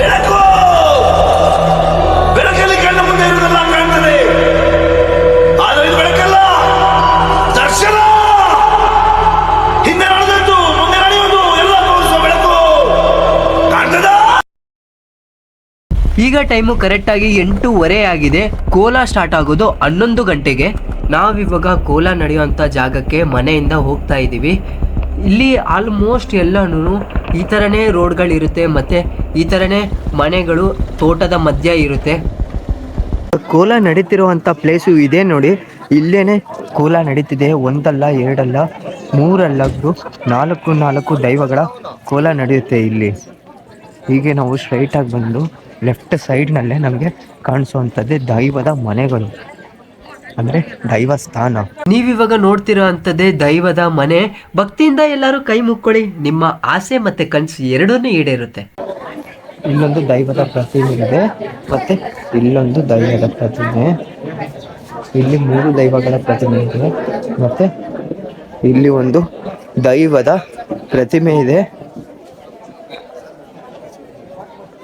ಬೆಳಕು! ಬೆಳಕಲ್ಲಿ ಕಣ್ಣು ಮುಂದೆ ಇರುವುದೆಲ್ಲ ಕಾಣ್ತದೆ. ಆದರೆ ಇದು ಬೆಳಕಲ್ಲ. ದರ್ಶನ! ಹಿಂದೆ ನಡೆದದ್ದು, ಮುಂದೆ ನಡೆಯುವುದು, ಎಲ್ಲ ತೋರಿಸುವ ಬೆಳಕು. ಕಾಣ್ತದ? ಈಗ ಟೈಮು ಕರೆಕ್ಟಾಗಿ ಎಂಟೂವರೆ ಆಗಿದೆ. ಕೋಲ ಸ್ಟಾರ್ಟ್ ಆಗೋದು ಹನ್ನೊಂದು ಗಂಟೆಗೆ. ನಾವಿವಾಗ ಕೋಲ ನಡೆಯುವಂಥ ಜಾಗಕ್ಕೆ ಮನೆಯಿಂದ ಹೋಗ್ತಾ ಇದ್ದೀವಿ. ಇಲ್ಲಿ ಆಲ್ಮೋಸ್ಟ್ ಎಲ್ಲನೂ ಈ ಥರನೇ ರೋಡ್ಗಳಿರುತ್ತೆ ಮತ್ತು ಈ ಥರನೇ ಮನೆಗಳು ತೋಟದ ಮಧ್ಯ ಇರುತ್ತೆ. ಕೋಲ ನಡೀತಿರುವಂಥ ಪ್ಲೇಸು ಇದೆ ನೋಡಿ. ಇಲ್ಲೇನೆ ಕೋಲ ನಡೀತಿದೆ. ಒಂದಲ್ಲ, ಎರಡಲ್ಲ, ಮೂರಲ್ಲ ನಾಲ್ಕು ನಾಲ್ಕು ದೈವಗಳ ಕೋಲ ನಡೆಯುತ್ತೆ ಇಲ್ಲಿ. ಹೀಗೆ ನಾವು ಸ್ಟ್ರೈಟ್ ಆಗಿ ಬಂದು ಲೆಫ್ಟ್ ಸೈಡ್ನಲ್ಲೇ ನಮಗೆ ಕಾಣಿಸುವಂಥದ್ದೇ ದೈವದ ಮನೆಗಳು. ಅಂದ್ರೆ ದೈವ ಸ್ಥಾನ. ನೀವಿವಾಗ ನೋಡ್ತಿರೋ ಅಂತದೇ ದೈವದ ಮನೆ. ಭಕ್ತಿಯಿಂದ ಎಲ್ಲರೂ ಕೈ ಮುಕ್ಕೊಳ್ಳಿ. ನಿಮ್ಮ ಆಸೆ ಮತ್ತೆ ಕನಸು ಎರಡನ್ನೂ ಈಡೇರುತ್ತೆ. ಇಲ್ಲೊಂದು ದೈವದ ಪ್ರತಿಮೆ ಇದೆ. ಮತ್ತೆ ಇಲ್ಲೊಂದು ದೈವದ ಪ್ರತಿಮೆ. ಇಲ್ಲಿ ಮೂರು ದೈವಗಳ ಪ್ರತಿಮೆ ಇದೆ. ಮತ್ತೆ ಇಲ್ಲಿ ಒಂದು ದೈವದ ಪ್ರತಿಮೆ ಇದೆ.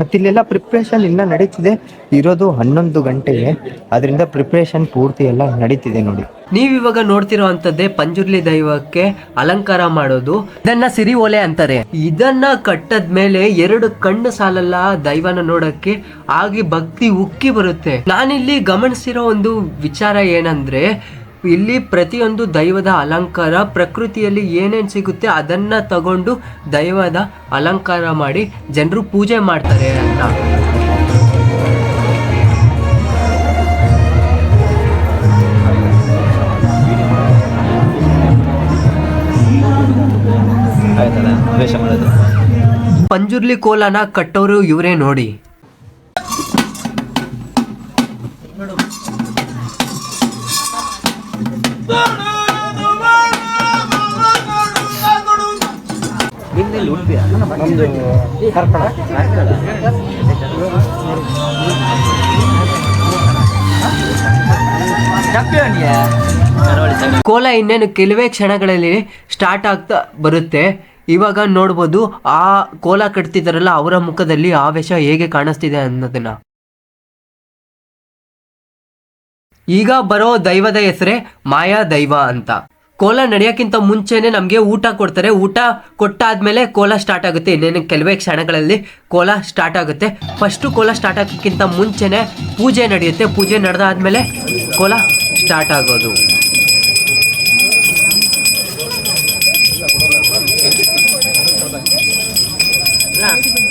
ಮತ್ತೆ ಇಲ್ಲೆಲ್ಲ ಪ್ರಿಪ್ರೇಷನ್ ಇಲ್ಲ ನಡೀತಿದೆ. ಇರೋದು ಹನ್ನೊಂದು ಗಂಟೆಗೆ. ಅದರಿಂದ ಪ್ರಿಪ್ರೇಷನ್ ಪೂರ್ತಿ ಎಲ್ಲ ನಡೀತಿದೆ ನೋಡಿ. ನೀವಿವಾಗ ನೋಡ್ತಿರೋ ಅಂತದ್ದೇ ಪಂಜುರ್ಲಿ ದೈವಕ್ಕೆ ಅಲಂಕಾರ ಮಾಡೋದು. ಇದನ್ನ ಸಿರಿ ಒಲೆ ಅಂತಾರೆ. ಇದನ್ನ ಕಟ್ಟದ ಮೇಲೆ ಎರಡು ಕಣ್ಣು ಸಾಲಲ್ಲ ದೈವನ ನೋಡಕ್ಕೆ. ಆಗಿ ಭಕ್ತಿ ಉಕ್ಕಿ ಬರುತ್ತೆ. ನಾನಿಲ್ಲಿ ಗಮನಿಸಿರೋ ಒಂದು ವಿಚಾರ ಏನಂದ್ರೆ ಇಲ್ಲಿ ಪ್ರತಿಯೊಂದು ದೈವದ ಅಲಂಕಾರ, ಪ್ರಕೃತಿಯಲ್ಲಿ ಏನೇನು ಸಿಗುತ್ತೆ ಅದನ್ನು ತಗೊಂಡು ದೈವದ ಅಲಂಕಾರ ಮಾಡಿ ಜನರು ಪೂಜೆ ಮಾಡ್ತಾರೆ ಅಂತ. ಪಂಜುರ್ಲಿ ಕೋಲನ ಕಟ್ಟೋರು ಇವರೇ ನೋಡಿ. ಕೋಲ ಇನ್ನೇನು ಕೆಲವೇ ಕ್ಷಣಗಳಲ್ಲಿ ಸ್ಟಾರ್ಟ್ ಆಗ್ತಾ ಬರುತ್ತೆ. ಇವಾಗ ನೋಡ್ಬೋದು ಆ ಕೋಲ ಕಟ್ತಿದಾರಲ್ಲ, ಅವರ ಮುಖದಲ್ಲಿ ಆವೇಶ ಹೇಗೆ ಕಾಣಿಸ್ತಿದೆ ಅನ್ನೋದನ್ನ. ಈಗ ಬರೋ ದೈವದ ಹೆಸರೇ ಮಾಯಾ ದೈವ ಅಂತ. ಕೋಲ ನಡೆಯೋಕ್ಕಿಂತ ಮುಂಚೆನೆ ನಮಗೆ ಊಟ ಕೊಡ್ತಾರೆ. ಊಟ ಕೊಟ್ಟಾದ್ಮೇಲೆ ಕೋಲ ಸ್ಟಾರ್ಟ್ ಆಗುತ್ತೆ. ಇನ್ನೇನು ಕೆಲವೇ ಕ್ಷಣಗಳಲ್ಲಿ ಕೋಲ ಸ್ಟಾರ್ಟ್ ಆಗುತ್ತೆ. ಫಸ್ಟು ಕೋಲ ಸ್ಟಾರ್ಟ್ ಆಗೋಕ್ಕಿಂತ ಮುಂಚೆನೆ ಪೂಜೆ ನಡೆಯುತ್ತೆ. ಪೂಜೆ ನಡೆದಾದ್ಮೇಲೆ ಕೋಲ ಸ್ಟಾರ್ಟ್ ಆಗೋದು. ಹಾಂ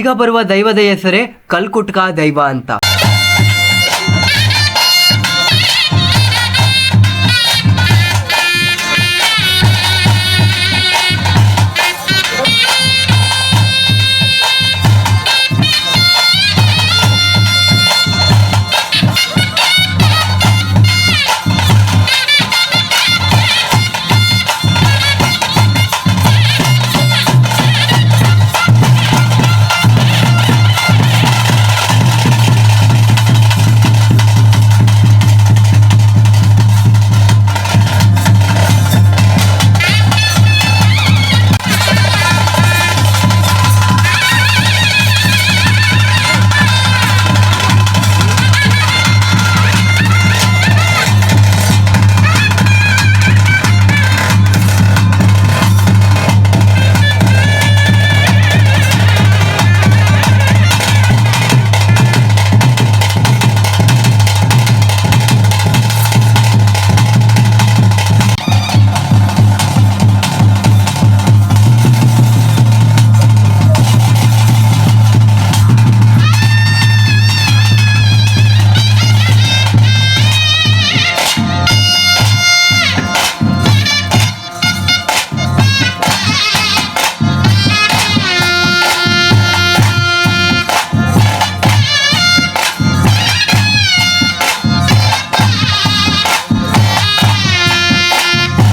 ಈಗ ಬರುವ ದೈವದ ಹೆಸರೇ ಕಲ್ಕುಟ್ಕ ದೈವ ಅಂತ.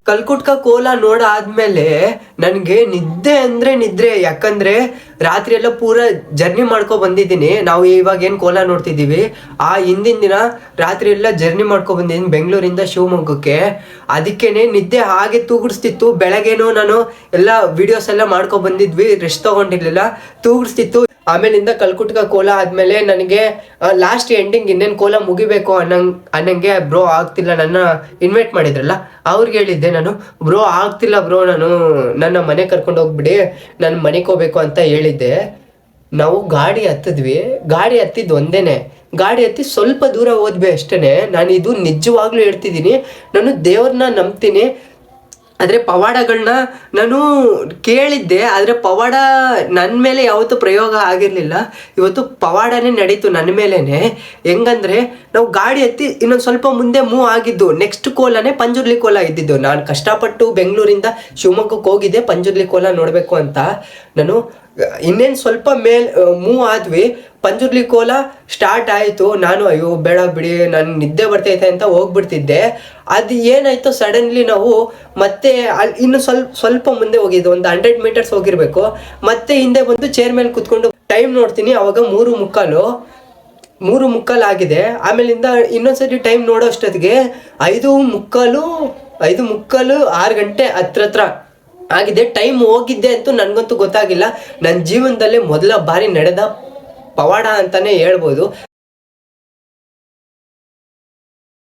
ಕಲ್ಕುಟ್ಕ ಕೋಲ ನೋಡಾದ್ಮೇಲೆ ನನಗೆ ನಿದ್ದೆ ಅಂದ್ರೆ ನಿದ್ರೆ, ಯಾಕಂದ್ರೆ ರಾತ್ರಿ ಎಲ್ಲ ಪೂರ ಜರ್ನಿ ಮಾಡ್ಕೊ ಬಂದಿದ್ದೀನಿ. ನಾವು ಇವಾಗ ಏನು ಕೋಲ ನೋಡ್ತಿದ್ದೀವಿ? ಆ ಹಿಂದಿನ ದಿನ ರಾತ್ರಿ ಎಲ್ಲ ಜರ್ನಿ ಮಾಡ್ಕೊ ಬಂದಿದ್ದೀನಿ ಬೆಂಗಳೂರಿಂದ ಶಿವಮೊಗ್ಗಕ್ಕೆ. ಅದಕ್ಕೇನೆ ನಿದ್ದೆ ಹಾಗೆ ತೂಗುಡ್ಸ್ತಿತ್ತು. ಬೆಳಗ್ಗೆನೂ ನಾನು ಎಲ್ಲ ವಿಡಿಯೋಸ್ ಎಲ್ಲ ಮಾಡ್ಕೊ ಬಂದಿದ್ವಿ ರೆಸ್ಟ್ ತಗೊಂಡಿರ್ಲಿಲ್ಲ. ತೂಗುಡಿಸ್ತಿತ್ತು. ಆಮೇಲಿಂದ ಕಲ್ಕುಟ್ಕ ಕೋಲ ಆದ್ಮೇಲೆ ನನಗೆ ಲಾಸ್ಟ್ ಎಂಡಿಂಗ್ ಇನ್ನೇನು ಕೋಲ ಮುಗಿಬೇಕು ಅನ್ನಂಗ್, ಅನ್ನಂಗೆ ಬ್ರೋ ಆಗ್ತಿಲ್ಲ ನನ್ನ ಇನ್ವೈಟ್ ಮಾಡಿದ್ರಲ್ಲ, ಅವ್ರಿಗೆ ಹೇಳಿದ್ದೆ ನಾನು ಬ್ರೋ ಆಗ್ತಿಲ್ಲ ಬ್ರೋ ನಾನು, ನನ್ನ ಮನೆ ಕರ್ಕೊಂಡು ಹೋಗ್ಬಿಡಿ, ನಾನು ಮನೆಗೆ ಹೋಗ್ಬೇಕು ಅಂತ ಹೇಳಿದ್ದೆ. ನಾವು ಗಾಡಿ ಹತ್ತಿದ್ವಿ, ಗಾಡಿ ಹತ್ತಿದ್ದು ಒಂದೇನೆ, ಗಾಡಿ ಹತ್ತಿ ಸ್ವಲ್ಪ ದೂರ ಹೋದ್ವಿ ಅಷ್ಟೇ ನಾನು ಇದು ನಿಜವಾಗ್ಲೂ ಹೇಳ್ತಿದ್ದೀನಿ, ನಾನು ದೇವ್ರನ್ನ ನಂಬ್ತೀನಿ ಆದರೆ ಪವಾಡಗಳನ್ನ ನಾನು ಕೇಳಿದ್ದೆ, ಆದರೆ ಪವಾಡ ನನ್ನ ಮೇಲೆ ಯಾವತ್ತೂ ಪ್ರಯೋಗ ಆಗಿರಲಿಲ್ಲ. ಇವತ್ತು ಪವಾಡನೇ ನಡೀತು ನನ್ನ ಮೇಲೇ ಹೆಂಗಂದ್ರೆ ನಾವು ಗಾಡಿ ಎತ್ತಿ ಇನ್ನೊಂದು ಸ್ವಲ್ಪ ಮುಂದೆ ಮೂವ್ ಆಗಿದ್ದು ನೆಕ್ಸ್ಟ್ ಕೋಲನೇ ಪಂಜುರ್ಲಿ ಕೋಲ ಇದ್ದಿದ್ದು. ನಾನು ಕಷ್ಟಪಟ್ಟು ಬೆಂಗಳೂರಿಂದ ಶಿವಮೊಗ್ಗಕ್ಕೆ ಹೋಗಿದ್ದೆ, ಪಂಜುರ್ಲಿ ಕೋಲ ನೋಡಬೇಕು ಅಂತ. ನಾನು ಇನ್ನೇನು ಸ್ವಲ್ಪ ಮೇಲ್ ಮೂವ್ ಆದ್ವಿ. ಪಂಜುರ್ಲಿ ಕೋಲ ಸ್ಟಾರ್ಟ್ ಆಯಿತು. ನಾನು, ಅಯ್ಯೋ, ಬೇಡ ಬಿಡಿ, ನಾನು ನಿದ್ದೆ ಬರ್ತೈತೆ ಅಂತ ಹೋಗ್ಬಿಡ್ತಿದ್ದೆ. ಅದು ಏನಾಯ್ತು, ಸಡನ್ಲಿ ನಾವು ಮತ್ತೆ ಅಲ್ಲಿ ಇನ್ನು ಸ್ವಲ್ಪ ಸ್ವಲ್ಪ ಮುಂದೆ ಹೋಗಿದ್ದು. ಒಂದು ಹಂಡ್ರೆಡ್ ಮೀಟರ್ಸ್ ಹೋಗಿರ್ಬೇಕು. ಮತ್ತೆ ಹಿಂದೆ ಬಂದು ಚೇರ್ ಮೇಲೆ ಕುತ್ಕೊಂಡು ಟೈಮ್ ನೋಡ್ತೀನಿ. ಅವಾಗ ಮೂರು ಮುಕ್ಕಾಲು. ಮೂರು ಮುಕ್ಕಾಲು ಆಗಿದೆ. ಆಮೇಲಿಂದ ಇನ್ನೊಂದ್ಸರಿ ಟೈಮ್ ನೋಡೋ ಅಷ್ಟೊತ್ತಿಗೆ ಐದು ಮುಕ್ಕಾಲು ಐದು ಮುಕ್ಕಾಲು ಆರು ಗಂಟೆ ಹತ್ರ ಹತ್ರ ಆಗಿದೆ ಟೈಮ್ ಹೋಗಿದ್ದೆ ಅಂತೂ ನನಗಂತೂ ಗೊತ್ತಾಗಿಲ್ಲ. ನನ್ನ ಜೀವನದಲ್ಲೇ ಮೊದಲ ಬಾರಿ ನಡೆದ ಪವಾಡ ಅಂತಲೇ ಹೇಳ್ಬೋದು.